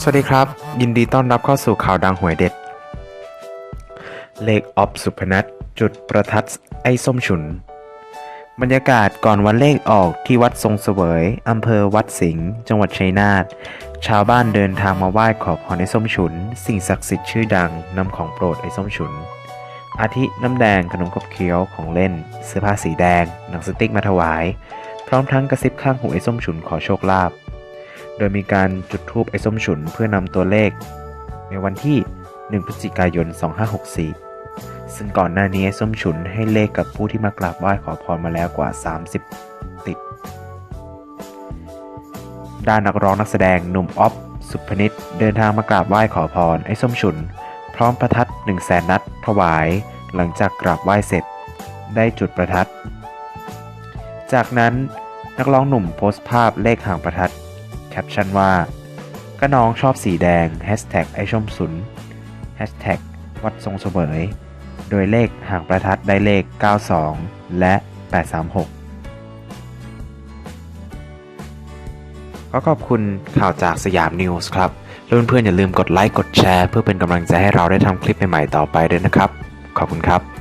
สวัสดีครับ ยินดีต้อนรับเข้าสู่ข่าวดังหวยเด็ด เลขออฟสุพนัทจุดประทัดไอ้ส้มฉุน บรรยากาศก่อนวันเลขออกที่วัดทรงเสวยอำเภอวัดสิงห์จังหวัดชัยนาทชาวบ้านเดินทางมาไหว้ขอพรไอ้ส้มฉุน สิ่งศักดิ์สิทธิ์ชื่อดังนำของโปรดไอ้ส้มฉุน อาทิน้ำแดงขนมขบเคี้ยวของเล่น เสื้อผ้าสีแดง หนังสติ๊กมาถวาย พร้อมทั้งกระซิบข้างหูไอ้ส้มฉุนขอโชคลาภ โดยมีการจุดธูปไอ้ส้มฉุนเพื่อนำตัวเลข ในวันที่ 1 พฤศจิกายน 2564 ซึ่งก่อนหน้านี้ไอ้ส้มฉุนให้เลขกับผู้ที่มากราบไหว้ขอพรมาแล้วกว่า 30 ติด ด้านนักร้องนักแสดงหนุ่มออฟสุพนิตเดินทางมากราบไหว้ขอพรไอ้ส้มฉุน พร้อมประทัด1 0 0 0 0แสนนัดถวาย หลังจากกราบไหว้เสร็จ ได้จุดประทัด จากนั้นนักร้องหนุ่มโพสต์ภาพเลขหางประทัด คปชั่นว่า ก็น้องชอบสีแดง Hashtag ไอชมสุน Hashtag วัดทรงเสมยโดยเลขหางประทัดได้เลข 92 และ 836 ก็ขอบคุณข่าวจากสยามนิวส์ครับแล้วเพื่อนๆอย่าลืมกดไลค์กดแชร์ เพื่อเป็นกำลังใจให้เราได้ทำคลิปใหม่ๆต่อไปด้วยนะครับ ขอบคุณครับ